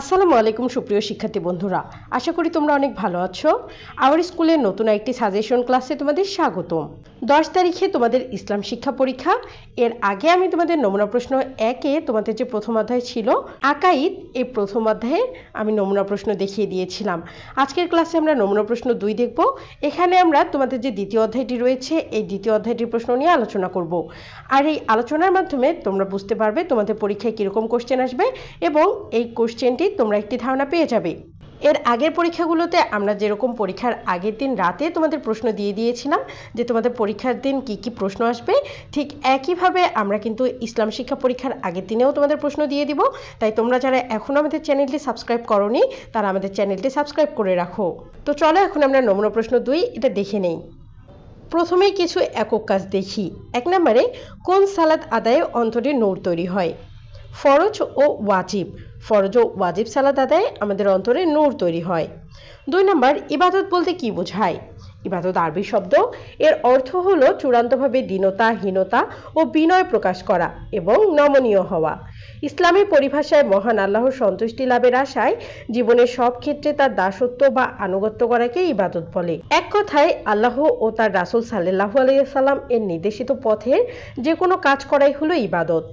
আসসালামু আলাইকুম, সুপ্রিয় শিক্ষার্থী বন্ধুরা। আশা করি তোমরা অনেক ভালো আছো। আওয়ার স্কুলের নতুন একটি সাজেশন ক্লাসে তোমাদের স্বাগতম। দশ তারিখে তোমাদের ইসলাম শিক্ষা পরীক্ষা। এর আগে আমি তোমাদের নমুনা প্রশ্ন একে তোমাদের যে প্রথম অধ্যায় ছিল, আকাইদ, এই প্রথম অধ্যায়ে আমি নমুনা প্রশ্ন দেখিয়ে দিয়েছিলাম। আজকের ক্লাসে আমরা নমুনা প্রশ্ন দুই দেখব। এখানে আমরা তোমাদের যে দ্বিতীয় অধ্যায়টি রয়েছে, এই দ্বিতীয় অধ্যায়টির প্রশ্ন নিয়ে আলোচনা করব। আর এই আলোচনার মাধ্যমে তোমরা বুঝতে পারবে তোমাদের পরীক্ষায় কীরকম কোশ্চেন আসবে এবং এই কোশ্চেনটি তোমরা একটি ধারণা পেয়ে যাবে। এর আগের পরীক্ষাগুলোতে আমরা যেরকম পরীক্ষার আগের দিন রাতে তোমাদের প্রশ্ন দিয়ে দিয়েছিলাম যে তোমাদের পরীক্ষার দিন কি কি প্রশ্ন আসবে, ঠিক একইভাবে আমরা কিন্তু ইসলাম শিক্ষা পরীক্ষার আগের দিনেও তোমাদের প্রশ্ন দিয়ে দিব। তাই তোমরা যারা এখনও আমাদের চ্যানেলটি সাবস্ক্রাইব করনি, তারা আমাদের চ্যানেলটি সাবস্ক্রাইব করে রাখো। তো চলো এখন আমরা নমুনা প্রশ্ন দুই, এটা দেখে নেই। প্রথমেই কিছু একক কাজ দেখি। এক নম্বরে, কোন সালাদ আদায়ে অন্তরে নূর তৈরি হয়? ফরজ ও ওয়াজিব। ফরজ ও ওয়াজিব সালাদ আদায়ে আমাদের অন্তরে নূর তৈরি হয়। দুই নম্বর, ইবাদত বলতে কি বোঝায়? ইবাদত আরবি শব্দ, এর অর্থ হলো চূড়ান্তভাবে দীনতা হীনতা ও বিনয় প্রকাশ করা এবং নমনীয় হওয়া। ইসলামী পরিভাষায় মহান আল্লাহর সন্তুষ্টি লাভের আশায় জীবনের সব ক্ষেত্রে তার দাসত্ব বা আনুগত্য করাকে ইবাদত বলে। এক কথায়, আল্লাহ ও তার রাসুল সাল্লাহ আলাইসাল্লাম এর নির্দেশিত পথের যে কোনো কাজ করাই হলো ইবাদত।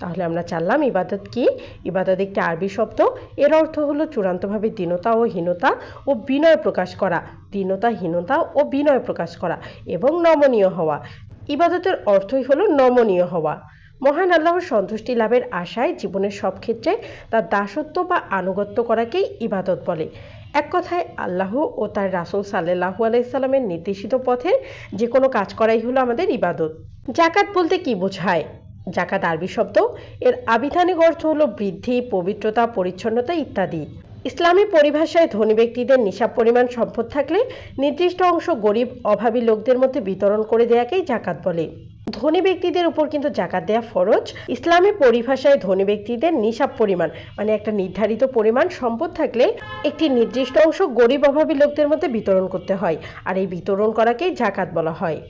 তাহলে আমরা জানলাম ইবাদত কি? ইবাদত একটি আরবি শব্দ। এর অর্থ হলো চূড়ান্তভাবে দীনতা ও হীনতা ও বিনয় প্রকাশ করা। দীনতা, হীনতা ও বিনয় প্রকাশ করা এবং নমনীয় হওয়া। ইবাদতের অর্থই হলো নমনীয় হওয়া। মহান আল্লাহর সন্তুষ্টি লাভের আশায় জীবনের সব ক্ষেত্রে তার দাসত্ব বা আনুগত্য করাকেই ইবাদত বলে। এক কথায়, আল্লাহ ও তার রাসুল সাল্লাহু আলাইসাল্লামের নির্দেশিত পথে যে কোনো কাজ করাই হলো আমাদের ইবাদত। জাকাত বলতে কি বোঝায়? জাকাত আরবি শব্দ। এর আবিধানিক অর্থ হলো বৃদ্ধি, পবিত্রতা, পরিচ্ছন্নতা ইত্যাদি। ইসলামী পরিভাষায় ধনী ব্যক্তিদের নিসাব পরিমাণ সম্পদ থাকলে নির্দিষ্ট অংশ গরিব, অভাবী লোকদের মধ্যে বিতরণ করে দেয়াকেই জাকাত বলে। ধনী ব্যক্তিদের উপর কিন্তু জাকাত দেয়া ফরজ। ইসলামী পরিভাষায় ধনী ব্যক্তিদের নিসাব পরিমাণ মানে একটা নির্ধারিত পরিমাণ সম্পদ থাকলে একটি নির্দিষ্ট অংশ গরিব, অভাবী লোকদের মধ্যে বিতরণ করতে হয়। আর এই বিতরণ করাকেই জাকাত বলা হয়।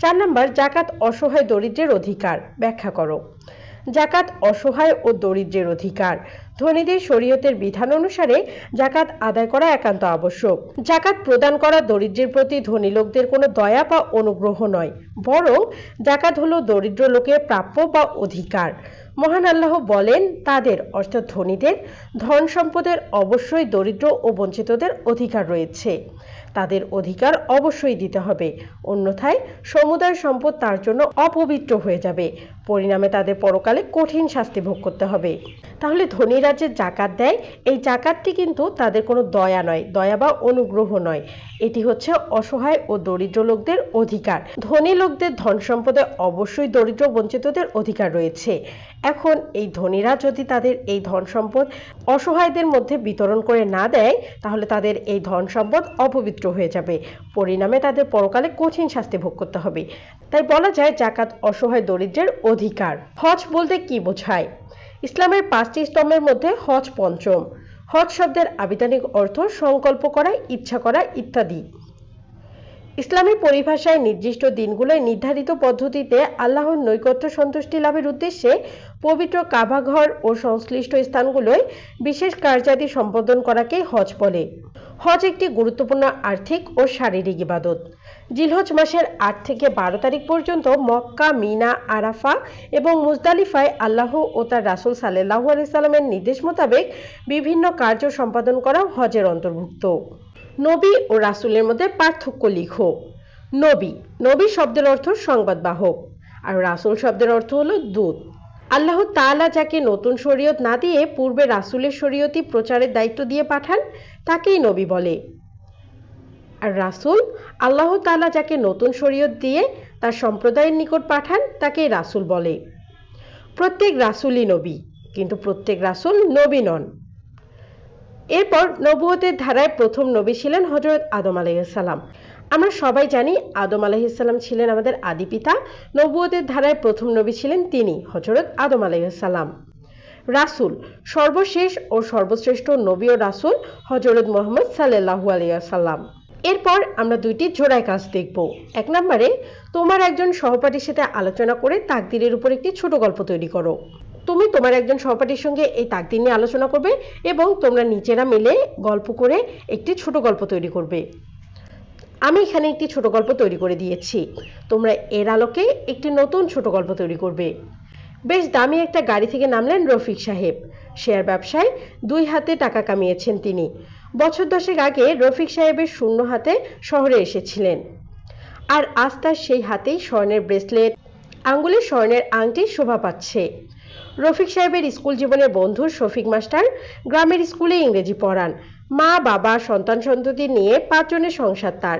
চার নম্বর জাকাত অসহায় দরিদ্রের অধিকার। ব্যাখ্যা করো। জাকাত অসহায় ও দরিদ্রের অধিকার। ধনীদের শরীয়তের বিধান অনুসারে জাকাত আদায় করা একান্ত আবশ্যক। জাকাত প্রদান করা দরিদ্রের প্রতি ধনী লোকদের কোনো দয়া বা অনুগ্রহ নয়, বরং জাকাত হলো দরিদ্র লোকের প্রাপ্য বা অধিকার। মহান আল্লাহ বলেন, তাদের, অর্থাৎ ধনীদের, ধন সম্পদের অবশ্যই দরিদ্র ও বঞ্চিতদের অধিকার রয়েছে। তাদের অধিকার অবশ্যই দিতে হবে, অন্যথায় সমুদায় সম্পদ তার জন্য অপবিত্র হয়ে যাবে। পরিণামে তাদের পরকালে কঠিন শাস্তি ভোগ করতে হবে। তাহলে ধনী রাজ্যের জাকাত দেয়, এই জাকাতটি কিন্তু তাদের কোনো দয়া নয়, দয়া বা অনুগ্রহ নয়। এটি হচ্ছে অসহায় ও দরিদ্র লোকদের অধিকার। ধনী লোকদের ধন সম্পদে অবশ্যই দরিদ্র বঞ্চিতদের অধিকার রয়েছে। এখন এই ধনীরা যদি তাদের এই ধন সম্পদ অসহায়দের মধ্যে বিতরণ করে না দেয়, তাহলে তাদের এই ধন সম্পদ অপবিত্র হয়ে যাবে। পরিণামে তাদের পরকালে কঠিন শাস্তি ভোগ করতে হবে। তাই বলা যায়, জাকাত অসহায় দরিদ্রের অধিকার। হজ বলতে কি বোঝায়? ইসলামের পাঁচটি স্তম্ভের মধ্যে হজ পঞ্চম। হজ শব্দের আবিধানিক অর্থ সংকল্প করা, ইচ্ছা করা ইত্যাদি। ইসলামী পরিভাষায় নির্দিষ্ট দিনগুলোয় নির্ধারিত পদ্ধতিতে আল্লাহর নৈকত্য সন্তুষ্টি লাভের উদ্দেশ্যে পবিত্র কাভাঘর ও সংশ্লিষ্ট স্থানগুলোয় বিশেষ কার্যাদি সম্পাদন করাকেই হজ বলে। হজ একটি গুরুত্বপূর্ণ আর্থিক ও শারীরিক ইবাদত। জিলহজ মাসের আট থেকে বারো তারিখ পর্যন্ত মক্কা, মিনা, আরাফা এবং মুজদালিফায় আল্লাহ ও তার রাসুল সাল্লাহ আলাইসাল্লামের নির্দেশ মোতাবেক বিভিন্ন কার্য সম্পাদন করা হজের অন্তর্ভুক্ত। নবী ও রাসুলের মধ্যে পার্থক্য লিখো। নবী নবী শব্দের অর্থ সংবাদবাহক আর রাসুল শব্দের অর্থ হলো দূত। আল্লাহ তাআলা যাকে নতুন শরীয়ত না দিয়ে পূর্বে রাসুলের শরীয়তি প্রচারের দায়িত্ব দিয়ে পাঠান তাকেই নবী বলে। আর রাসুল, আল্লাহ তালা যাকে নতুন শরীয়ত দিয়ে তার সম্প্রদায়ের নিকট পাঠান, তাকেই রাসুল বলে। প্রত্যেক রাসুলই নবী, কিন্তু প্রত্যেক রাসুল নবী নন। এরপর নবুয়তের ধারায় প্রথম নবী ছিলেন হজরত আদম আলাইসাল্লাম আমরা সবাই জানি আদম আলাইসাল্লাম ছিলেন আমাদের আদি পিতা। নবুয়তের ধারায় প্রথম নবী ছিলেন তিনি হজরত আদম আলাইসাল্লাম রাসুল, সর্বশেষ ও সর্বশ্রেষ্ঠ নবী ও রাসুল হজরত মোহাম্মদ সাল্লাহু আলিয়াসাল্লাম এরপর আমরা দুইটি জোড়ায় কাজ দেখব। এক নম্বরে, তোমার একজন সহপাঠীর সাথে আলোচনা করে তাকদিরের উপর একটি ছোট গল্প তৈরি করো। তুমি তোমার একজন সহপাঠীর সঙ্গে এই তাকদির নিয়ে আলোচনা করবে এবং তোমরা নিজেরা মিলে গল্প করে একটি ছোট গল্প তৈরি করবে। আমি এখানে একটি ছোট গল্প তৈরি করে দিয়েছি। তোমরা এর আলোকে একটি নতুন ছোট গল্প তৈরি করবে। বেশ দামি একটা গাড়ি থেকে নামলেন রফিক সাহেব। শেয়ার ব্যবসায় দুই হাতে টাকা কামিয়েছেন তিনি। বছর দশেক আগে রফিক সাহেবের শূন্য হাতে শহরে এসেছিলেন। আর আজ তার সেই হাতেই স্বর্ণের ব্রেসলেট আঙ্গুলে স্বর্ণের আংটি শোভা পাচ্ছে। রফিক সাহেবের স্কুল জীবনের বন্ধু শফিক মাস্টার, গ্রামের স্কুলে ইংরেজি পড়ান। মা, বাবা, সন্তান সন্ততি নিয়ে পাঁচজনের সংসার তার।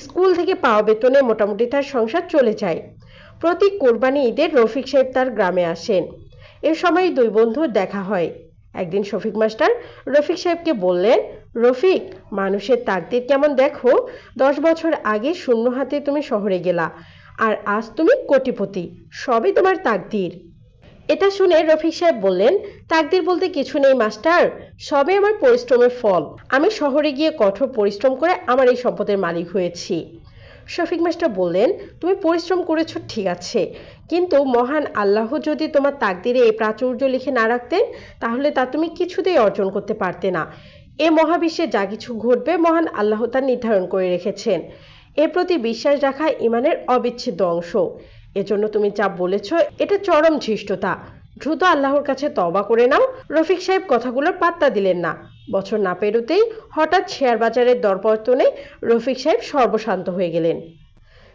স্কুল থেকে পাওয়া বেতনে মোটামুটি তার সংসার চলে যায়। প্রতি কোরবানি ঈদের রফিক সাহেব তার গ্রামে আসেন। এ সময় দুই বন্ধুর দেখা হয়। একদিন শফিক মাস্টার রফিক সাহেবকে বললেন, রফিক, মানুষের তাকদির কেমন দেখো? দশ বছর আগে শূন্য হাতে তুমি শহরে গেলা, আর আজ তুমি কোটিপতি, সবই তোমার তাকদির। এটা শুনে রফিক সাহেব বললেন, তাকদির বলতে কিছু নেই মাস্টার সবে আমার পরিশ্রমের ফল। আমি শহরে গিয়ে কঠোর পরিশ্রম করে আমার এই সম্পদের মালিক হয়েছি। শফিক মাস্টার বললেন, তুমি পরিশ্রম করেছ, ঠিক আছে। কিন্তু মহান আল্লাহ যদি তোমার তাকদিরে এই প্রাচুর্য লিখে না রাখতেন, তাহলে তা তুমি কিছুতেই অর্জন করতে পারতে না। এ মহাবিশ্বে যা কিছু ঘটবে, মহান আল্লাহ তা নির্ধারণ করে রেখেছেন। এর প্রতি বিশ্বাস রাখা ইমানের অবিচ্ছেদ্য অংশ। এজন্য তুমি যা বলেছ, এটা চরম ধৃষ্টতা। দ্রুত আল্লাহর কাছে তবা করে নাও। রফিক সাহেব কথাগুলোর পাত্তা দিলেন না। বছর না পেরোতেই হঠাৎ শেয়ার বাজারের দরপতনে রফিক সাহেব সর্বশান্ত হয়ে গেলেন।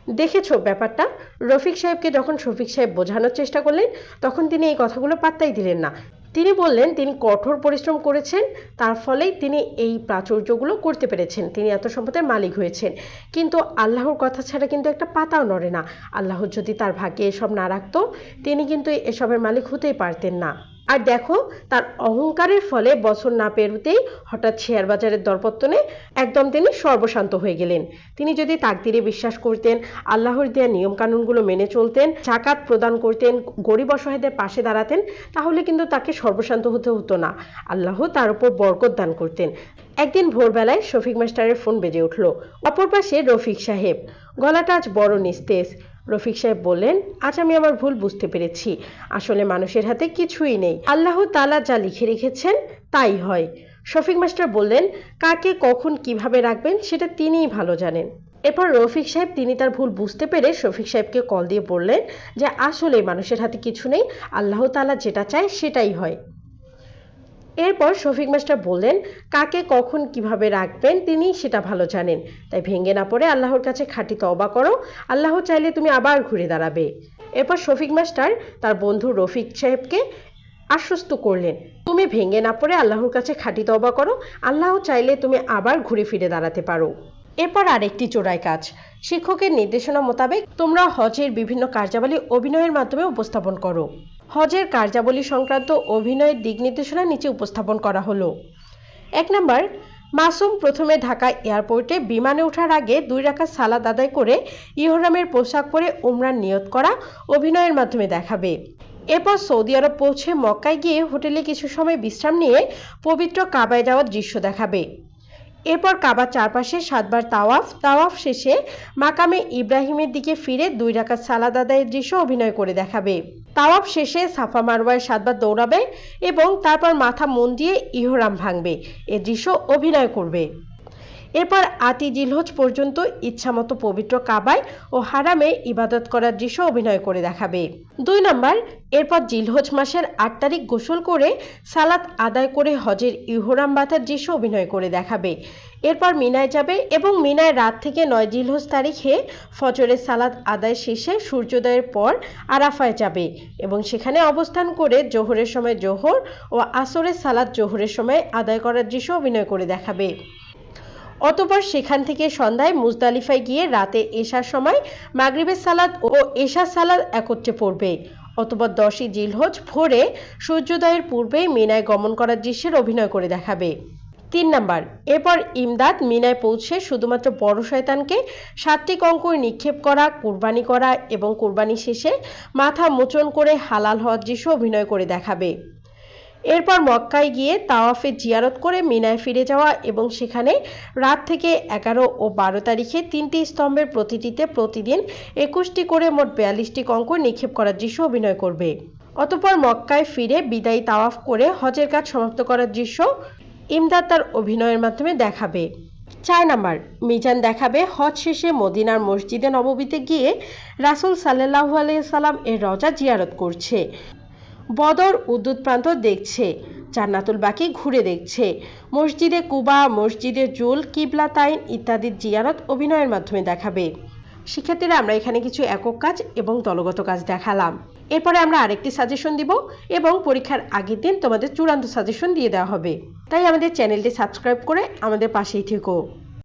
দেখেছ ব্যাপারটা? রফিক সাহেবকে যখন শফিক সাহেব বোঝানোর চেষ্টা করলেন, তখন তিনি এই কথাগুলো পাত্তাই দিলেন না। তিনি বললেন, তিনি কঠোর পরিশ্রম করেছেন, তার ফলেই তিনি এই প্রাচুর্যগুলো করতে পেরেছেন। তিনি এত সম্পদের মালিক হয়েছেন। কিন্তু আল্লাহর কথা ছাড়া কিন্তু একটা পাতাও নড়ে না। আল্লাহ যদি তার ভাগ্যে এসব না রাখতো, তিনি কিন্তু এসবের মালিক হতেই পারতেন না। আর দেখো, তার অহংকারের ফলে বছর না পেরোতেই হঠাৎ শেয়ার বাজারের দরপত্তনে একদম তিনি সর্বশান্ত হয়ে গেলেন। তিনি যদি তাকদিরে বিশ্বাস করতেন, আল্লাহর দেওয়া নিয়ম কানুনগুলো মেনে চলতেন, জাকাত প্রদান করতেন, গরিব অসহায়দের পাশে দাঁড়াতেন, তাহলে কিন্তু তাকে সর্বশান্ত হতে হতো না। আল্লাহ তার উপর বরকত দান করতেন। একদিন ভোরবেলায় শফিক মাস্টারের ফোন বেজে উঠল। অপর পাশে রফিক সাহেব। গলাটা আজ বড় নিস্তেজ। রফিক সাহেব বললেন, আজ আমি আমার ভুল বুঝতে পেরেছি। আসলে মানুষের হাতে কিছুই নেই। আল্লাহ তালা যা লিখে রেখেছেন, তাই হয়। শফিক মাস্টার বললেন, কাকে, কখন, কীভাবে রাখবেন, সেটা তিনিই ভালো জানেন। এরপর রফিক সাহেব, তিনি তার ভুল বুঝতে পেরে শফিক সাহেবকে কল দিয়ে বললেন যে আসলে মানুষের হাতে কিছু নেই। আল্লাহ তালা যেটা চায়, সেটাই হয়। এরপর শফিক মাস্টার বললেন, কাকে, কখন, কীভাবে রাখবেন তিনি সেটা ভালো জানেন। তাই ভেঙে না পড়ে আল্লাহর কাছে খাঁটি তবা করো। আল্লাহ চাইলে তুমি আবার ঘুরে দাঁড়াবে। এরপর শফিক মাস্টার তার বন্ধু রফিক সাহেবকে আশ্বস্ত করলেন, তুমি ভেঙে না পড়ে আল্লাহর কাছে খাঁটি তবা করো। আল্লাহ চাইলে তুমি আবার ঘুরে ফিরে দাঁড়াতে পারো। এরপর আরেকটি চোরাই কাজ। শিক্ষকের নির্দেশনা মোতাবেক তোমরা হজের বিভিন্ন কার্যাবলী অভিনয়ের মাধ্যমে উপস্থাপন করো। হজের কার্যাবলী সংক্রান্ত অভিনয়ের দিক নির্দেশনা নিচে উপস্থাপন করা হলো। এক নম্বর, মাসুম প্রথমে ঢাকা এয়ারপোর্টে বিমানে ওঠার আগে দুই রাখা সালাদ আদায় করে ইহরামের পোশাক পরে উমরান নিয়ত করা অভিনয়ের মাধ্যমে দেখাবে। এরপর সৌদি আরব পৌঁছে মক্কায় গিয়ে হোটেলে কিছু সময় বিশ্রাম নিয়ে পবিত্র কাবায় যাওয়ার দৃশ্য দেখাবে। এরপর কাবার চারপাশে সাতবার তাওয়াফ। তাওয়াফ শেষে মাকামে ইব্রাহিমের দিকে ফিরে দুই রাকাত সালাদ আদায়ের দৃশ্য অভিনয় করে দেখাবে। তাওয়াফ শেষে সাফা মারওয়ায় সাতবার দৌড়াবে এবং তারপর মাথা মন দিয়ে ইহরাম ভাঙবে। এ দৃশ্য অভিনয় করবে। এরপর আতি জিলহজ পর্যন্ত ইচ্ছামতো পবিত্র কাবায় ও হারামে ইবাদত করার দৃশ্য অভিনয় করে দেখাবে। দুই নম্বর, এরপর জিলহজ মাসের আট তারিখ গোসল করে সালাত আদায় করে হজের ইহরাম বাঁধার দৃশ্য অভিনয় করে দেখাবে। এরপর মিনায় যাবে এবং মিনায় রাত থেকে নয় জিলহজ তারিখে ফজরের সালাদ আদায় শেষে সূর্যোদয়ের পর আরাফায় যাবে এবং সেখানে অবস্থান করে জোহরের সময় জোহর ও আসরের সালাদ জোহরের সময় আদায় করার দৃশ্য অভিনয় করে দেখাবে। অতপর সেখান থেকে সন্ধ্যায় মুজদালিফায় গিয়ে রাতে এশার সময় মাগরিবের সালাদ ও এশার সালাদ একত্রে পড়বে। অতপর দশই জিলহজ ভোরে সূর্যোদয়ের পূর্বেই মিনায় গমন করার দৃশ্যের অভিনয় করে দেখাবে। তিন নাম্বার, এরপর ইমদাদ মিনায় পৌঁছে শুধুমাত্র বড় শয়তানকে সাতটি কঙ্কর নিক্ষেপ করা, কুরবানি করা এবং কুরবানি শেষে মাথা মোচন করে হালাল হওয়ার দৃশ্য অভিনয় করে দেখাবে। এরপর মক্কায় গিয়ে তাওয়াফে জিয়ারত করে মিনায় ফিরে যাওয়া এবং সেখানে রাত থেকে এগারো ও বারো তারিখে তিনটি স্তম্ভের প্রতিটিতে প্রতিদিন একুশটি করে মোট বিয়াল্লিশটি কঙ্কর নিক্ষেপ করার দৃশ্য অভিনয় করবে। অতপর মক্কায় ফিরে বিদায়ী তাওয়াফ করে হজের কাজ সমাপ্ত করার দৃশ্য ইমদাদ তার অভিনয়ের মাধ্যমে দেখাবে। চার নাম্বার, মিজান দেখাবে হজ শেষে মদিনার মসজিদে নববীতে গিয়ে রাসুল সাল্লাহু আলাইসাল্লাম এর রজা জিয়ারত করছে। বদর উদ্যুৎ প্রান্ত দেখছে, জান্নাতুল বাকি ঘুরে দেখছে। মসজিদে কুবা, মসজিদে জুল, কিবলা, তাইন ইত্যাদির জিয়ারত অভিনয়ের মাধ্যমে দেখাবে। শিক্ষার্থীরা, আমরা এখানে কিছু একক কাজ এবং দলগত কাজ দেখালাম। এরপরে আমরা আরেকটি সাজেশন দিব এবং পরীক্ষার আগের দিন তোমাদের চূড়ান্ত সাজেশন দিয়ে দেওয়া হবে। তাই আমাদের চ্যানেলটি সাবস্ক্রাইব করে আমাদের পাশেই থেকো।